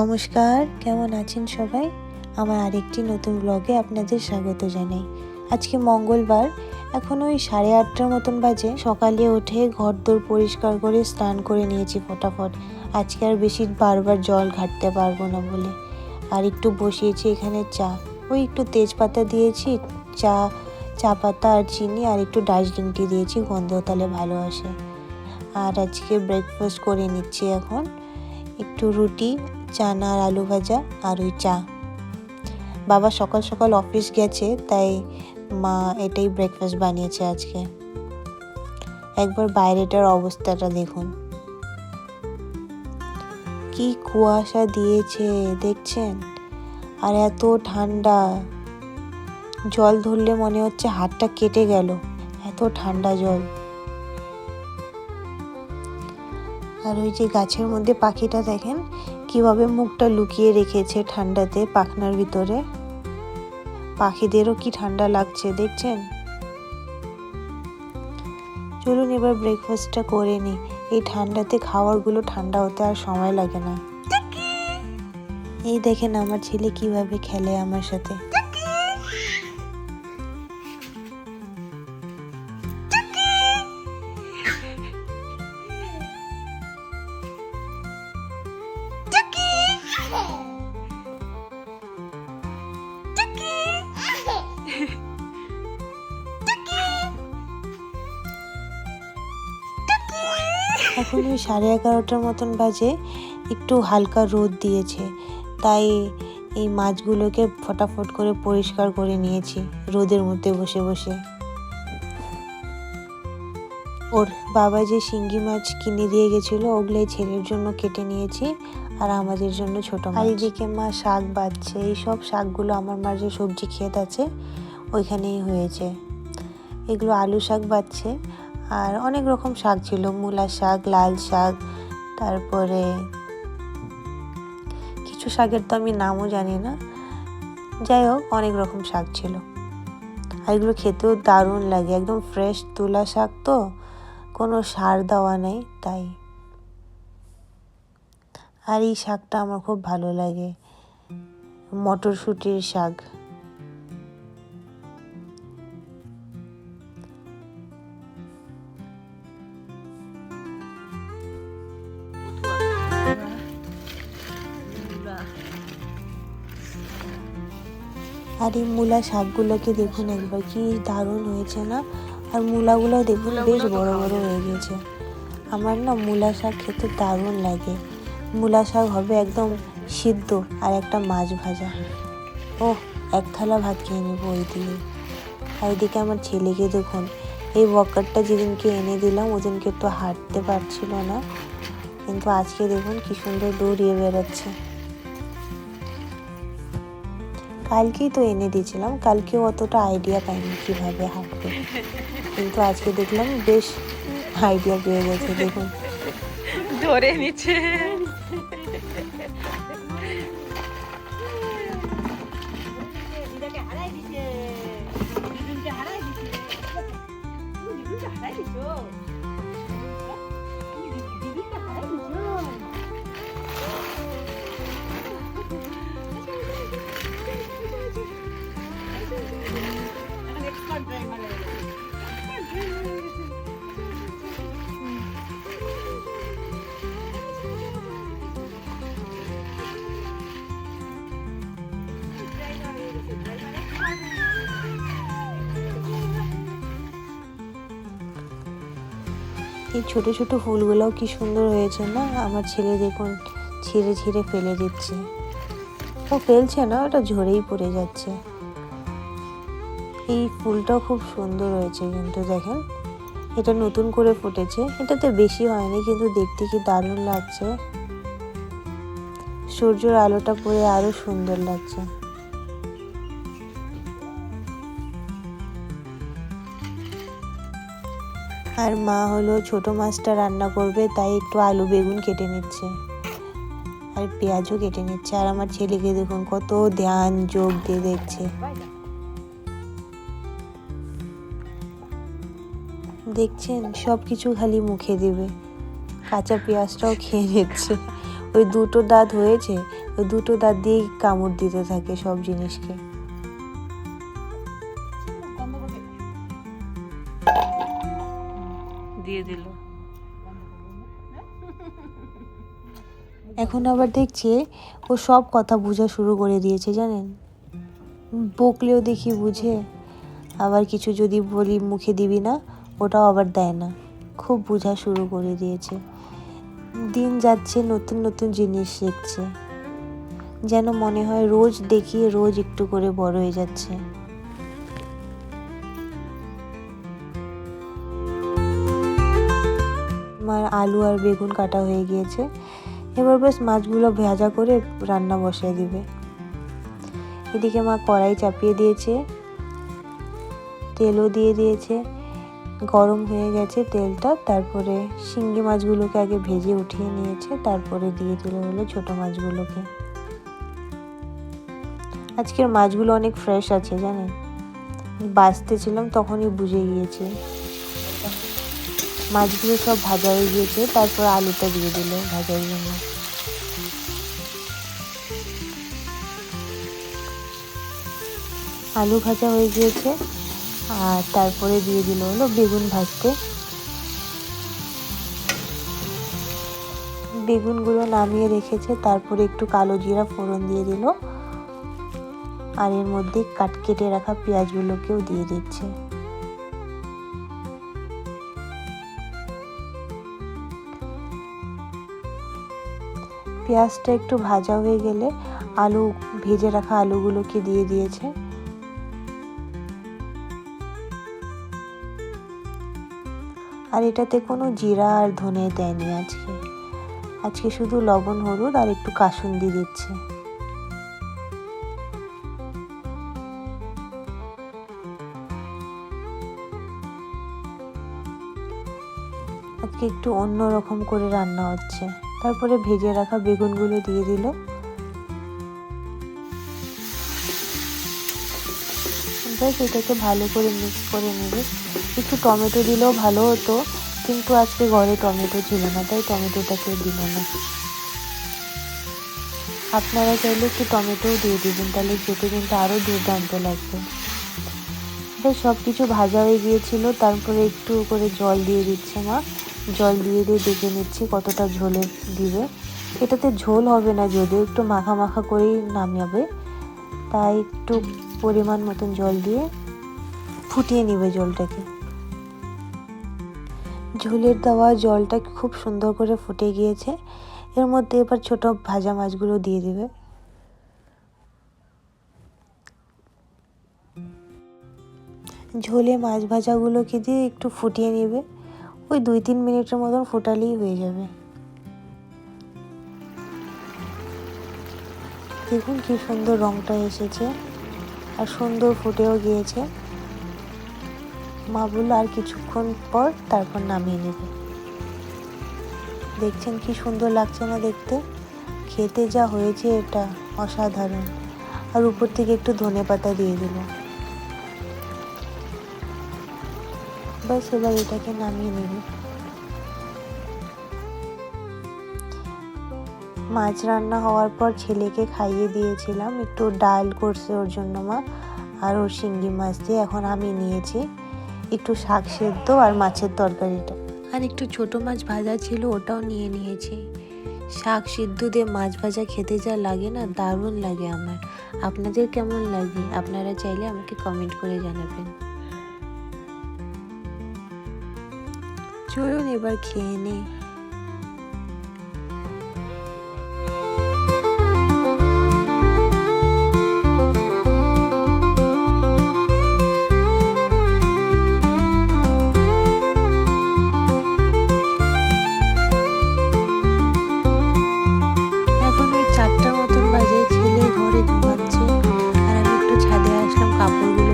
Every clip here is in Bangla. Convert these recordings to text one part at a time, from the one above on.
নমস্কার, কেমন আছেন সবাই? আমার আরেকটি নতুন ব্লগে আপনাদের স্বাগত জানাই। আজকে মঙ্গলবার, এখন ওই সাড়ে আটটার মতন বাজে। সকালে উঠে ঘর দোর পরিষ্কার করে স্নান করে নিয়েছি ফটাফট। আজকে আর বেশি বারবার জল ঘাটতে পারব না বলে। আর একটু বসিয়েছি এখানে চা। ওই একটু তেজপাতা দিয়েছি, চা চা পাতা আর চিনি আর একটু দার্জিলিং টি দিয়েছি, গন্ধ তাহলে ভালো আসে। আর আজকে ব্রেকফাস্ট করে নিচ্ছি এখন। একটু রুটি চানা আর আলু ভাজা আর ওই চা। বাবা সকাল সকাল অফিস গেছে, তাই মা এটাই ব্রেকফাস্ট বানিয়েছে আজকে। একবার বাইরেটার অবস্থাটা দেখুন। কি কুয়াশা দিয়েছে, দেখছেন? আর এত ঠান্ডা। জল ধরলে মনে হচ্ছে হাতটা কেটে গেল। এত ঠান্ডা জল। আর ওই যে গাছের মধ্যে পাখিটা দেখেন কীভাবে মুখটা লুকিয়ে রেখেছে ঠান্ডাতে পাখনার ভিতরে? পাখিদেরও কি ঠান্ডা লাগছে দেখছেন? চলুন এবার ব্রেকফাস্টটা করে নিই। এই ঠান্ডাতে খাবারগুলো ঠান্ডা হতে আর সময় লাগে না। এই দেখেন আমার ছেলে কীভাবে খেলে আমার সাথে। এখন ওই সাড়ে এগারোটার মতন বাজে, একটু হালকা রোদ দিয়েছে। তাই এই মাছগুলোকে ফটাফট করে পরিষ্কার করে নিয়েছি, রোদের মধ্যে বসে বসে। ওর বাবা যে শিঙ্গি মাছ কিনে দিয়ে গেছিল ওগুলোই ছেলের জন্য কেটে নিয়েছি, আর আমাদের জন্য ছোট মাছ। এদিকে মা শাক বাচ্ছে, এই সব শাকগুলো আমার মার যে সবজি ক্ষেত আছে, ওইখানেই হয়েছে। এগুলো আলু শাক বাচ্ছে আর অনেক রকম শাক ছিল, মূলা শাক, লাল শাক, তারপরে কিছু শাকের তো আমি নামও জানি না। যাই হোক, অনেক রকম শাক ছিল। আর এগুলো খেতেও দারুণ লাগে, একদম ফ্রেশ তুলা শাক তো, কোনো সার দেওয়া নেই তাই। আর এই শাকটা আমার খুব ভালো লাগে, মটরশুঁটির শাক। আর এই মূলা শাকগুলোকে দেখুন একবার কি দারুণ হয়েছে না? আর মূলাগুলো দেখুন বেশ বড় বড় হয়ে গেছে। আমার না মূলা শাক খেতে দারুণ লাগে। মূলা শাক হবে একদম সিদ্ধ আর একটা মাছ ভাজা। ও এক থালা ভাত খেয়ে নেব ওই দিয়ে আর এদিকে আমার ছেলেকে দেখুন এই ওয়াকারটা যেদিনকে এনে দিলাম ওদিনকে তো হাঁটতে পারছিল না। কিন্তু আজকে দেখুন কি সুন্দর দৌড়িয়ে বেড়াচ্ছে। কালকেই তো এনে দিয়েছিলাম। কালকেও অতটা আইডিয়া পাইনি কীভাবে হাঁটবে। কিন্তু আজকে দেখলাম বেশ আইডিয়া পেয়ে গেছে, দেখুন। ধরে নিচ্ছে। এই ছোট ছোট ফুলগুলোও কি সুন্দর হয়েছে না? আমার ছেলে দেখুন, ছিঁড়ে ছিঁড়ে ফেলে দিচ্ছে। ও ফেলছে না, ওটা ঝরেই পড়ে যাচ্ছে। এই ফুলটাও খুব সুন্দর হয়েছে কিন্তু দেখেন। এটা নতুন করে ফুটেছে। এটাতে বেশি হয়নি, কিন্তু দেখতে কি দারুণ লাগছে। সূর্যের আলোটা পড়ে আরও সুন্দর লাগছে। আর মা হলো ছোট মাছটা রান্না করবে, তাই একটু আলু, বেগুন কেটে নিচ্ছে। আর পেঁয়াজও কেটে নিচ্ছে। আর আমার ছেলেকে দেখুন, কত ধ্যান, যোগ দিয়ে দেখছে। দেখছেন? সব কিছু খালি মুখে দেবে। কাঁচা পেঁয়াজটাও খেয়ে নিচ্ছে। ওই দুটো দাঁত হয়েছে, ওই দুটো দাঁত দিয়েই কামড় দিতে থাকে সব জিনিসকে। এখন আবার দেখছি ও সব কথা বোঝা শুরু করে দিয়েছে, জানেন? বকলেও দেখি বুঝে। আবার কিছু যদি বলি মুখে দিবি না, ওটাও আবার দেয় না। খুব বোঝা শুরু করে দিয়েছে। দিন যাচ্ছে, নতুন নতুন জিনিস শিখছে। যেন মনে হয় রোজ দেখিয়ে রোজ একটু করে বড় হয়ে যাচ্ছে। আমার আলু আর বেগুন কাটা হয়ে গিয়েছে। এবার বেশ মাছগুলো ভেজা করে রান্না বসিয়ে দিবে। এদিকে মা কড়াই চাপিয়ে দিয়েছে, তেলও দিয়ে দিয়েছে, গরম হয়ে গেছে তেলটা, তারপরে শিঙ্গি মাছগুলোকে আগে ভেজে উঠিয়ে নিয়েছে, তারপরে দিয়ে দিল হলো ছোটো মাছগুলোকে। আজকের মাছগুলো অনেক ফ্রেশ আছে জানেন। বাঁচতে ছিলাম তখনই বুঝে গিয়েছি। মাছগুলো সব ভাজা হয়ে গিয়েছে, তারপর আলুটা দিয়ে দিল ভাজার জন্য। আলু ভাজা হয়ে গিয়েছে, আর তারপরে দিয়ে দিল হলো বেগুন ভাজতে। বেগুনগুলো নামিয়ে রেখেছে, তারপরে একটু কালো জিরা ফোড়ন দিয়ে দিল, আর এর মধ্যে কাট কেটে রাখা পেঁয়াজগুলোকেও দিয়ে দিচ্ছে। পেঁয়াজটা একটু ভাজা হয়ে গেলে আলু, ভেজে রাখা আলুগুলোকে দিয়ে দিয়েছে। আর এটাতে কোনো জিরা আর ধনে দেয়নি আজকে। আজকে শুধু লবণ, হলুদ আর একটু কাসুন্দি দিচ্ছে। আজকে একটু অন্য রকম করে রান্না হচ্ছে। তারপরে ভেজে রাখা বেগুনগুলো দিয়ে দিল। ব্যাস এটাকে ভালো করে মিক্স করে নেবে একটু টমেটো দিলেও ভালো হতো, কিন্তু আজকে ঘরে টমেটো ছিল না, তাই টমেটোটাকে দিল না। আপনারা চাইলে একটু টমেটোও দিয়ে দিবেন, তাহলে খেতে কিন্তু আরও দুর্দান্ত লাগবে। বেশ সব কিছু ভাজা হয়ে গিয়েছিল, তারপরে একটু করে জল দিয়ে দিচ্ছে মা। জল দিয়ে দিয়ে দেখে নিচ্ছি, কতটা ঝোলে দিবে। এটাতে ঝোল হবে না যদিও, একটু মাখা মাখা করেই নামাবে তাই একটু পরিমাণ মতন জল দিয়ে ফুটিয়ে নিবে জলটাকে। ঝোলের দেওয়া জলটা খুব সুন্দর করে ফুটে গিয়েছে। এর মধ্যে এবার ছোট ভাজা মাছগুলো দিয়ে দিবে। ঝোলে মাছ ভাজাগুলোকে দিয়ে একটু ফুটিয়ে নেবে। ওই দুই তিন মিনিটের মতন ফোটালেই হয়ে যাবে। দেখুন কি সুন্দর রংটা এসেছে আর সুন্দর ফুটেও গিয়েছে। মা বলল আর কিছুক্ষণ পর তারপর নামিয়ে নেবে। দেখছেন কি সুন্দর লাগছে না দেখতে? খেতে যা হয়েছে এটা অসাধারণ। আর উপর থেকে একটু ধনে পাতা দিয়ে দিল। ব্যাস এবার এটাকে নামিয়ে নেবে। মাছ রান্না হওয়ার পর ছেলেকে খাইয়ে দিয়েছিলাম। একটু ডাল করছে ওর জন্য মা, আর ওর শিঙ্গি মাছ দিয়ে এখন আমি নিয়েছি। একটু শাক সেদ্ধ আর মাছের তরকারিটা। আর একটু ছোট মাছ ভাজা ছিল, ওটাও নিয়ে নিয়েছি। শাক সিদ্ধ দিয়ে মাছ ভাজা খেতে যা লাগে না, দারুণ লাগে আমার। আপনাদের কেমন লাগে? আপনারা চাইলে আমাকে কমেন্ট করে জানাবেন। চলুন এবার খেয়ে নেই। মতন বাজে ছেলে আর একটু ছাদে আসলাম কাপড়গুলো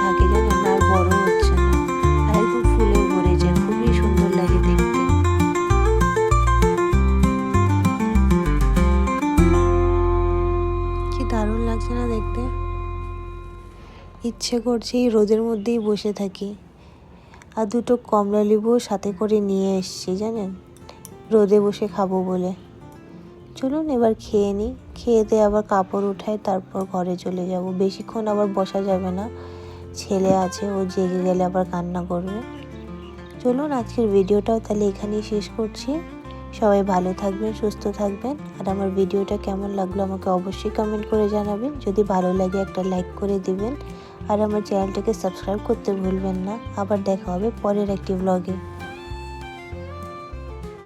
থাকে আর বড় হচ্ছে না। আর একদম ফুলে খুবই সুন্দর লাগে দেখতে। কি দারুণ লাগছে না দেখতে? ইচ্ছে করছে এই রোদের মধ্যেই বসে থাকি। আর দুটো কমলা লেবুও সাথে করে নিয়ে এসছি, জানেন? রোদে বসে খাব বলে। চলুন এবার খেয়ে নিই। খেয়ে দিয়ে আবার কাপড় উঠাই, তারপর ঘরে চলে যাব। বেশিক্ষণ আবার বসা যাবে না। ছেলে আছে, ও জেগে গেলে আবার কান্না করবে। চলুন, আজকের ভিডিওটাও তাহলে এখানেই শেষ করছি। সবাই ভালো থাকবেন, সুস্থ থাকবেন। আর আমার ভিডিওটা কেমন লাগল আমাকে অবশ্যই কমেন্ট করে জানাবেন। যদি ভালো লাগে একটা লাইক করে দিবেন। আর আমার চ্যানেলটাকে সাবস্ক্রাইব করতে ভুলবেন না। আবার দেখা হবে পরের একটি ব্লগে